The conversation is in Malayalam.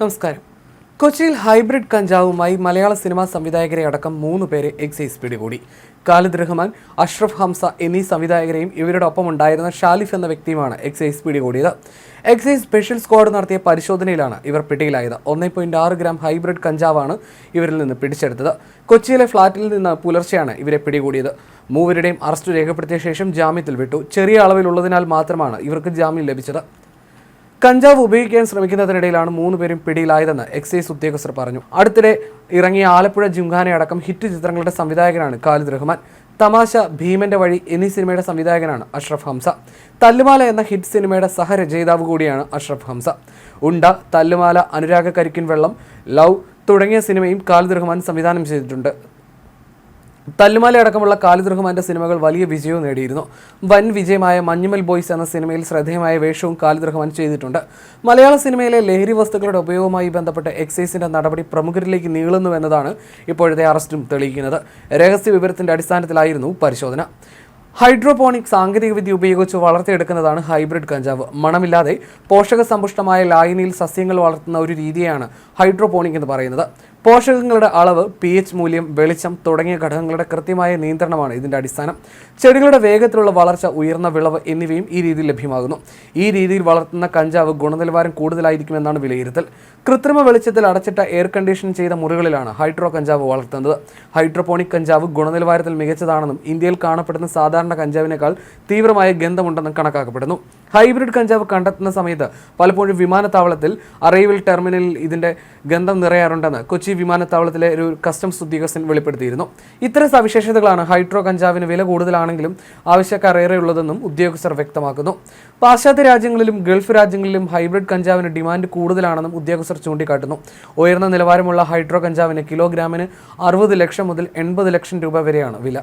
നമസ്കാരം. കൊച്ചിയിൽ ഹൈബ്രിഡ് കഞ്ചാവുമായി മലയാള സിനിമാ സംവിധായകരെ അടക്കം മൂന്ന് പേരെ എക്സൈസ് പിടികൂടി. ഖാലിദ് റഹ്മാൻ അഷ്റഫ് ഹംസ എന്നീ സംവിധായകരെയും ഇവരുടെ ഒപ്പം ഉണ്ടായിരുന്ന ഷാലിഫ് എന്ന വ്യക്തിയുമാണ് എക്സൈസ് പിടികൂടിയത്. എക്സൈസ് സ്പെഷ്യൽ സ്ക്വാഡ് നടത്തിയ പരിശോധനയിലാണ് ഇവർ പിടിയിലായത്. ഒന്നേ പോയിന്റ് ആറ് ഗ്രാം ഹൈബ്രിഡ് കഞ്ചാവാണ് ഇവരിൽ നിന്ന് പിടിച്ചെടുത്തത്. കൊച്ചിയിലെ ഫ്ളാറ്റിൽ നിന്ന് പുലർച്ചെയാണ് ഇവരെ പിടികൂടിയത്. മൂവരുടെയും അറസ്റ്റ് രേഖപ്പെടുത്തിയ ശേഷം ജാമ്യത്തിൽ വിട്ടു. ചെറിയ അളവിലുള്ളതിനാൽ മാത്രമാണ് ഇവർക്ക് ജാമ്യം ലഭിച്ചത്. കഞ്ചാവ് ഉപയോഗിക്കാൻ ശ്രമിക്കുന്നതിനിടയിലാണ് മൂന്ന് പേരും പിടിയിലായതെന്ന് എക്സൈസ് ഉദ്യോഗസ്ഥർ പറഞ്ഞു. അടുത്തിടെ ഇറങ്ങിയ ആലപ്പുഴ ജിംഖാനയടക്കം ഹിറ്റ് ചിത്രങ്ങളുടെ സംവിധായകനാണ് ഖാലിദ് റഹ്മാൻ. തമാശ ഭീമന്റെ വഴി എന്നീ സിനിമയുടെ സംവിധായകനാണ് അഷ്റഫ് ഹംസ. തല്ലുമാല എന്ന ഹിറ്റ് സിനിമയുടെ സഹരചയിതാവ് കൂടിയാണ് അഷ്റഫ് ഹംസ. ഉണ്ട തല്ലുമാല അനുരാഗ കരിക്കിൻ വെള്ളം ലവ് തുടങ്ങിയ സിനിമയും ഖാലിദ് റഹ്മാൻ സംവിധാനം ചെയ്തിട്ടുണ്ട്. തല്ലുമാല അടക്കമുള്ള ഖാലിദ് റഹ്മാന്റെ സിനിമകൾ വലിയ വിജയവും നേടിയിരുന്നു. വൻ വിജയമായ മഞ്ഞുമൽ ബോയ്സ് എന്ന സിനിമയിൽ ശ്രദ്ധേയമായ വേഷവും ഖാലിദ് റഹ്മാൻ ചെയ്തിട്ടുണ്ട്. മലയാള സിനിമയിലെ ലഹരി വസ്തുക്കളുടെ ഉപയോഗവുമായി ബന്ധപ്പെട്ട് എക്സൈസിന്റെ നടപടി പ്രമുഖരിലേക്ക് നീളുന്നുവെന്നതാണ് ഇപ്പോഴത്തെ അറസ്റ്റും തെളിയിക്കുന്നത്. രഹസ്യ വിവരത്തിന്റെ അടിസ്ഥാനത്തിലായിരുന്നു പരിശോധന. ഹൈഡ്രോപോണിക് സാങ്കേതികവിദ്യ ഉപയോഗിച്ച് വളർത്തിയെടുക്കുന്നതാണ് ഹൈബ്രിഡ് കഞ്ചാവ്. മണമില്ലാതെ പോഷക സമ്പുഷ്ടമായ ലായനിയിൽ സസ്യങ്ങൾ വളർത്തുന്ന ഒരു രീതിയാണ് ഹൈഡ്രോപോണിക് എന്ന് പറയുന്നത്. പോഷകങ്ങളുടെ അളവ് പി എച്ച് മൂല്യം വെളിച്ചം തുടങ്ങിയ ഘടകങ്ങളുടെ കൃത്യമായ നിയന്ത്രണമാണ് ഇതിന്റെ അടിസ്ഥാനം. ചെടികളുടെ വേഗത്തിലുള്ള വളർച്ച ഉയർന്ന വിളവ് എന്നിവയും ഈ രീതിയിൽ ലഭ്യമാകുന്നു. ഈ രീതിയിൽ വളർത്തുന്ന കഞ്ചാവ് ഗുണനിലവാരം കൂടുതലായിരിക്കുമെന്നാണ് വിലയിരുത്തൽ. കൃത്രിമ വെളിച്ചത്തിൽ അടച്ചിട്ട എയർ കണ്ടീഷൻ ചെയ്ത മുറികളിലാണ് ഹൈഡ്രോ കഞ്ചാവ് വളർത്തുന്നത്. ഹൈഡ്രോപോണിക് കഞ്ചാവ് ഗുണനിലവാരത്തിൽ മികച്ചതാണെന്നും ഇന്ത്യയിൽ കാണപ്പെടുന്ന സാധാരണ കഞ്ചാവിനേക്കാൾ തീവ്രമായ ഗന്ധമുണ്ടെന്നും കണക്കാക്കപ്പെടുന്നു. ഹൈബ്രിഡ് കഞ്ചാവ് കണ്ടെത്തുന്ന സമയത്ത് പലപ്പോഴും വിമാനത്താവളത്തിൽ അറൈവൽ ടെർമിനലിൽ ഇതിന്റെ ഗന്ധം നിറയാറുണ്ടെന്ന് കൊച്ചി വിമാനത്താവളത്തിലെ ഒരു കസ്റ്റംസ് ഉദ്യോഗസ്ഥൻ വെളിപ്പെടുത്തിയിരുന്നു. ഇത്തരം സവിശേഷതകളാണ് ഹൈഡ്രോ കഞ്ചാവിന് വില കൂടുതലാണെങ്കിലും ആവശ്യക്കാർ ഏറെയുള്ളതെന്നും ഉദ്യോഗസ്ഥർ വ്യക്തമാക്കുന്നു. പാശ്ചാത്യ രാജ്യങ്ങളിലും ഗൾഫ് രാജ്യങ്ങളിലും ഹൈബ്രിഡ് കഞ്ചാവിന് ഡിമാൻഡ് കൂടുതലാണെന്നും ഉദ്യോഗസ്ഥർ ചൂണ്ടിക്കാട്ടുന്നു. ഉയർന്ന നിലവാരമുള്ള ഹൈഡ്രോ കഞ്ചാവിന് കിലോഗ്രാമിന് അറുപത് ലക്ഷം മുതൽ എൺപത് ലക്ഷം രൂപ വരെയാണ് വില.